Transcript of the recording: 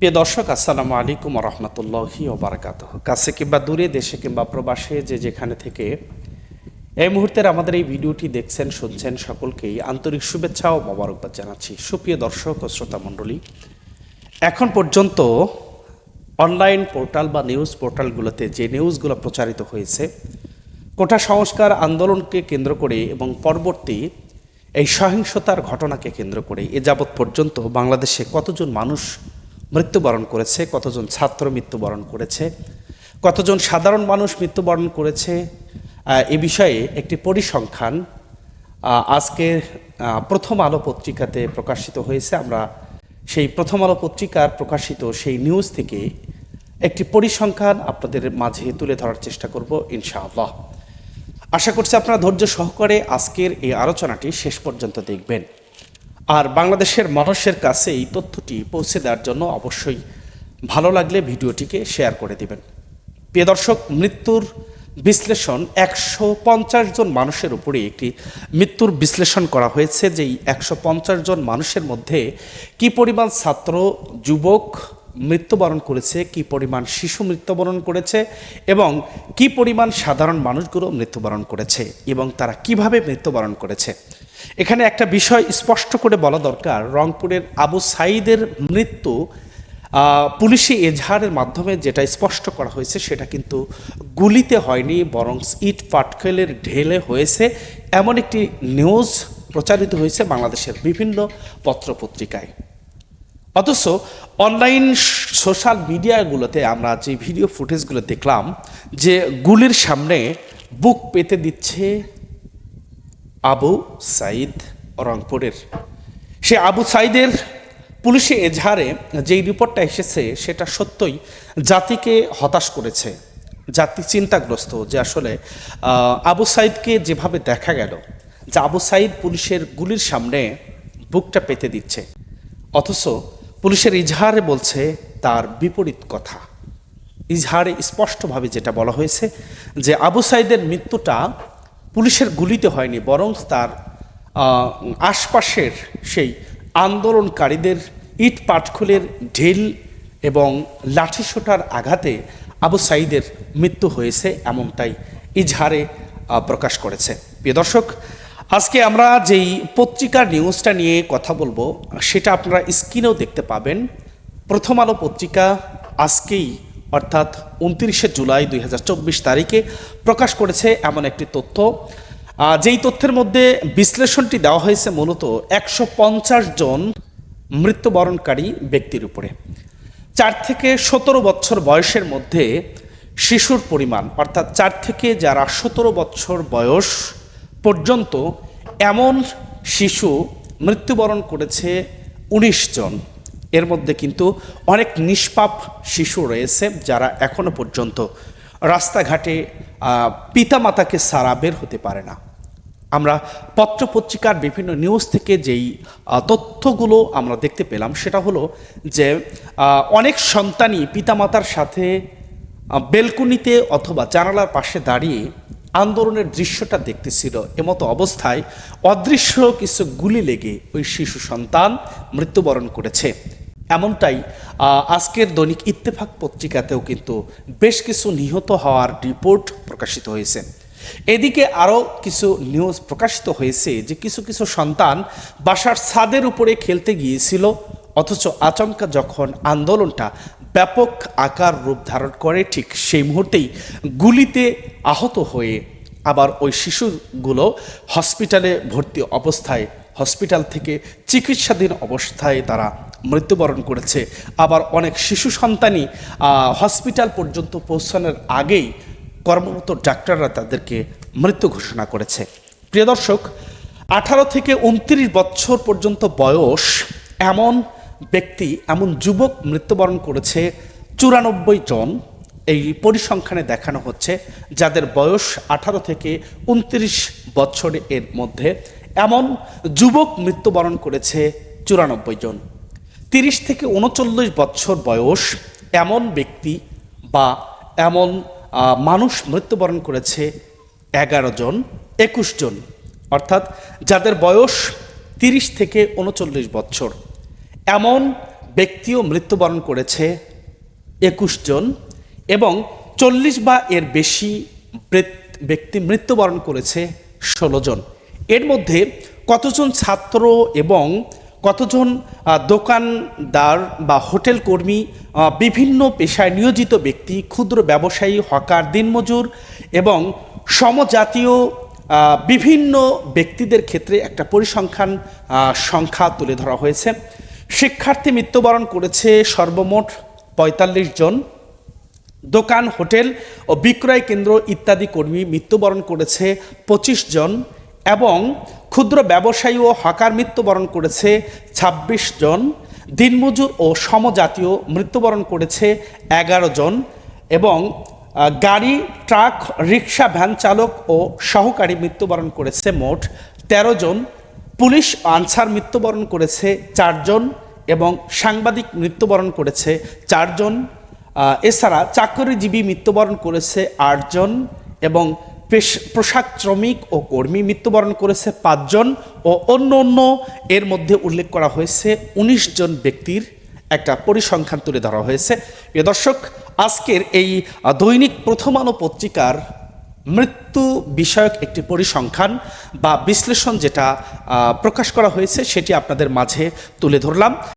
প্রিয় দর্শক, আসসালামু আলাইকুম রহমতুল্লাহি ওবরাকাত কাছে কিংবা দূরে, দেশে কিংবা প্রবাসে যে যেখানে থেকে এই মুহূর্তের আমাদের এই ভিডিওটি দেখছেন, শুনছেন সকলকেই আন্তরিক শুভেচ্ছা ও মোবারকবাদ জানাচ্ছি। সুপ্রিয় দর্শক ও শ্রোতা মণ্ডলী, এখন পর্যন্ত অনলাইন পোর্টাল বা নিউজ পোর্টালগুলোতে যে নিউজগুলো প্রচারিত হয়েছে, কোটা সংস্কার আন্দোলনকে কেন্দ্র করে এবং পরবর্তী এই সহিংসতার ঘটনাকে কেন্দ্র করে এ যাবৎ পর্যন্ত বাংলাদেশে কতজন মানুষ মৃত্যুবরণ করেছে, কতজন ছাত্র মৃত্যুবরণ করেছে, কতজন সাধারণ মানুষ মৃত্যুবরণ করেছে এ বিষয়ে একটি পরিসংখ্যান আজকে প্রথম আলো পত্রিকাতে প্রকাশিত হয়েছে। আমরা সেই প্রথম আলো পত্রিকার প্রকাশিত সেই নিউজ থেকে একটি পরিসংখ্যান আপনাদের মাঝে তুলে ধরার চেষ্টা করব, ইনশাআল্লাহ। আশা করছি আপনারা ধৈর্য সহকারে আজকের এই আলোচনাটি শেষ পর্যন্ত দেখবেন। আর বাংলাদেশের মানুষের কাছে এই তথ্যটি পৌঁছে দেওয়ার জন্য অবশ্যই ভালো লাগলে ভিডিওটিকে শেয়ার করে দিবেন। প্রিয় দর্শক, মৃত্যুর বিশ্লেষণ, একশো পঞ্চাশ জন মানুষের উপরে একটি মৃত্যুর বিশ্লেষণ করা হয়েছে যেই একশো পঞ্চাশ জন মানুষের মধ্যে কি পরিমাণ ছাত্র, যুবক মৃত্যুবরণ করেছে, কি পরিমাণ শিশু মৃত্যুবরণ করেছে এবং কি পরিমাণ সাধারণ মানুষগুলো মৃত্যুবরণ করেছে এবং তারা কীভাবে মৃত্যুবরণ করেছে। এখানে একটা বিষয় স্পষ্ট করে বলা দরকার। রংপুরের আবু সাইদের মৃত্যু পুলিশি এজাহারের মাধ্যমে যেটা স্পষ্ট করা হয়েছে সেটা কিন্তু গুলিতে হয়নি, বরং ইট পাটকেলের ঢেলে হয়েছে। এমন একটি নিউজ প্রচারিত হয়েছে বাংলাদেশের বিভিন্ন পত্রপত্রিকায়। অথচ অনলাইন সোশ্যাল মিডিয়াগুলোতে আমরা যে ভিডিও ফুটেজগুলো দেখলাম, যে গুলির সামনে বুক পেতে দিচ্ছে আবু সাইদ রংপুরের। সে আবু সাইদের পুলিশে এজাহারে যেই রিপোর্টটা এসেছে, সেটা সত্যই জাতিকে হতাশ করেছে। জাতি চিন্তাগ্রস্ত যে আসলে আবু সাইদকে যেভাবে দেখা গেল, যে আবু সাইদ পুলিশের গুলির সামনে বুকটা পেতে দিচ্ছে। অথচ পুলিশের ইজহারে বলছে, তার বিপরীত কথা। ইজহারে স্পষ্টভাবে যেটা বলা হয়েছে, যে আবু সাইদের মৃত্যুটা পুলিশের গুলিতে হয়নি, বরং তার আশপাশের সেই আন্দোলনকারীদের ইট পাটখুলের ঢিল এবং লাঠিসোঁটার আঘাতে আবু সাইদের মৃত্যু হয়েছে এমনটাই ইজহারে প্রকাশ করেছে। প্রিয় দর্শক, আজকে আমরা যেই পত্রিকার নিউজটা নিয়ে কথা বলব, সেটা আপনারা স্ক্রিনেও দেখতে পাবেন। প্রথম আলো পত্রিকা আজকেই অর্থাৎ উনত্রিশে জুলাই দুই হাজার চব্বিশ তারিখে প্রকাশ করেছে এমন একটি তথ্য। যেই তথ্যের মধ্যে বিশ্লেষণটি দেওয়া হয়েছে মূলত একশো পঞ্চাশ জন মৃত্যুবরণকারী ব্যক্তির উপরে। চার থেকে সতেরো বছর বয়সের মধ্যে শিশুর পরিমাণ, অর্থাৎ চার থেকে যারা সতেরো বছর বয়স পর্যন্ত এমন শিশু মৃত্যুবরণ করেছে উনিশ জন। এর মধ্যে কিন্তু অনেক নিষ্পাপ শিশু রয়েছে যারা এখনও পর্যন্ত রাস্তাঘাটে পিতামাতাকে সারা বের হতে পারে না। আমরা পত্রপত্রিকার বিভিন্ন নিউজ থেকে যেই তথ্যগুলো আমরা দেখতে পেলাম সেটা হলো যে অনেক সন্তানই পিতামাতার সাথে বেলকুনিতে অথবা জানালার পাশে দাঁড়িয়ে আন্দোলনের দৃশ্যটা দেখতেছিল। এমতো অবস্থায় অদৃশ্য কিছু গুলি লেগে ওই শিশু সন্তান মৃত্যুবরণ করেছে। এমনটাই আজকের দৈনিক ইত্তেফাক পত্রিকাতেও কিন্তু বেশ কিছু নিহত হওয়ার রিপোর্ট প্রকাশিত হয়েছে। এদিকে আরও কিছু নিউজ প্রকাশিত হয়েছে যে কিছু কিছু সন্তান বাসার ছাদের উপরে খেলতে গিয়েছিল, অথচ আচমকা যখন আন্দোলনটা ব্যাপক আকার রূপ ধারণ করে ঠিক সেই মুহূর্তেই গুলিতে আহত হয়ে আবার ওই শিশুগুলো হসপিটালে ভর্তি অবস্থায় হসপিটাল থেকে চিকিৎসাধীন অবস্থায় তারা মৃত্যুবরণ করেছে। আবার অনেক শিশু সন্তানই হসপিটাল পর্যন্ত পৌঁছানোর আগেই কর্মরত ডাক্তাররা তাদেরকে মৃত্যু ঘোষণা করেছে। প্রিয় দর্শক, আঠারো থেকে উনত্রিশ বছর পর্যন্ত বয়স এমন ব্যক্তি এমন যুবক মৃত্যুবরণ করেছে চুরানব্বই জন। এই পরিসংখ্যানে দেখানো হচ্ছে যাদের বয়স আঠারো থেকে উনত্রিশ বছরের এর মধ্যে এমন যুবক মৃত্যুবরণ করেছে চুরানব্বই জন। তিরিশ থেকে উনচল্লিশ বছর বয়স এমন ব্যক্তি বা এমন মানুষ মৃত্যুবরণ করেছে এগারো জন, একুশ জন। অর্থাৎ যাদের বয়স তিরিশ থেকে উনচল্লিশ বছর। এমন ব্যক্তিও মৃত্যুবরণ করেছে একুশ জন এবং চল্লিশ বা এর বেশি ব্যক্তি মৃত্যুবরণ করেছে ষোলো জন। এর মধ্যে কতজন ছাত্র এবং কতজন দোকানদার বা হোটেল কর্মী বিভিন্ন পেশায় নিয়োজিত ব্যক্তি, ক্ষুদ্র ব্যবসায়ী, হকার, দিনমজুর এবং সমজাতীয় বিভিন্ন ব্যক্তিদের ক্ষেত্রে একটা পরিসংখ্যান সংখ্যা তুলে ধরা হয়েছে। শিক্ষার্থী মৃত্যুবরণ করেছে সর্বমোট পঁয়তাল্লিশ জন। দোকান, হোটেল ও বিক্রয় কেন্দ্র ইত্যাদি কর্মী মৃত্যুবরণ করেছে পঁচিশ জন এবং ক্ষুদ্র ব্যবসায়ী ও হকার মৃত্যুবরণ করেছে ২৬ জন। দিনমজুর ও সমজাতীয় মৃত্যুবরণ করেছে এগারো জন এবং গাড়ি, ট্রাক, রিক্সা, ভ্যান চালক ও সহকারী মৃত্যুবরণ করেছে মোট ১৩ জন। পুলিশ, আনসার মৃত্যুবরণ করেছে চারজন এবং সাংবাদিক মৃত্যুবরণ করেছে চারজন এছাড়া চাকরিজীবী মৃত্যুবরণ করেছে আটজন এবং পেশ- পোশাক শ্রমিক ও কর্মী মৃত্যুবরণ করেছে পাঁচজন ও অন্য অন্য এর মধ্যে উল্লেখ করা হয়েছে ১৯ জন ব্যক্তির একটা পরিসংখ্যান তুলে ধরা হয়েছে। প্রিয় দর্শক, আজকের এই দৈনিক প্রথম আলো পত্রিকার মৃত্যু বিষয়ক একটি পরিসংখ্যান বা বিশ্লেষণ যেটা প্রকাশ করা হয়েছে সেটি আপনাদের মাঝে তুলে ধরলাম।